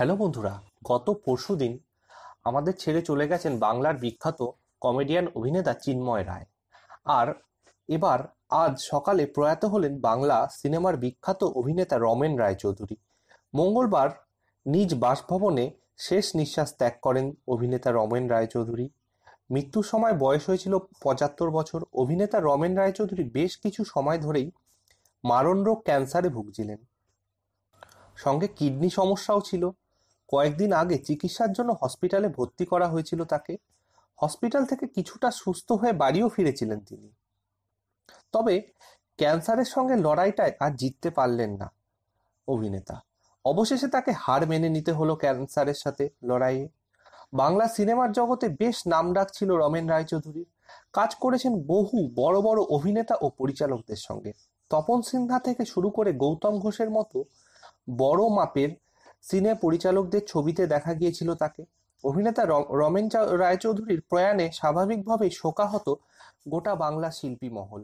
Hello বন্ধুরা, গত পরশুদিন আমাদের ছেড়ে চলে গেছেন বাংলার বিখ্যাত কমেডিয়ান অভিনেতা চিন্ময় রায়। আর এবার আজ সকালে প্রয়াত হলেন বাংলা সিনেমার বিখ্যাত অভিনেতা রমেন রায়চৌধুরী। মঙ্গলবার নিজ বাসভবনে শেষ নিঃশ্বাস ত্যাগ করেন অভিনেতা রমেন রায়চৌধুরী। মৃত্যুর সময় বয়স হয়েছিল পঁচাত্তর বছর। অভিনেতা রমেন রায়চৌধুরী বেশ কিছু সময় ধরেই মারণ রোগ ক্যান্সারে ভুগছিলেন। সঙ্গে কিডনি সমস্যাও ছিল। কয়েকদিন আগে চিকিৎসার জন্য হসপিটালে ভর্তি করা হয়েছিল তাকে। হসপিটাল থেকে কিছুটা সুস্থ হয়ে বাড়িও ফিরেছিলেন তিনি। তবে ক্যান্সারের সঙ্গে লড়াইটায় আর জিততে পারলেন না অভিনেতা। অবশেষে তাকে হার মেনে নিতে হলো ক্যান্সারের সাথে লড়াইয়ে। বাংলা সিনেমার জগতে বেশ নামডাক ছিল রমেন রায়চৌধুরীর। কাজ করেছেন বহু বড় বড় অভিনেতা ও পরিচালকদের সঙ্গে। তপন সিনহা থেকে শুরু করে গৌতম ঘোষের মতো বড় মাপের সিনে পরিচালকদের ছবিতে দেখা গিয়েছিল তাকে। অভিনেতা রমেন রায়চৌধুরীর প্রয়াণে স্বাভাবিকভাবেই শোকাহত গোটা বাংলা শিল্পী মহল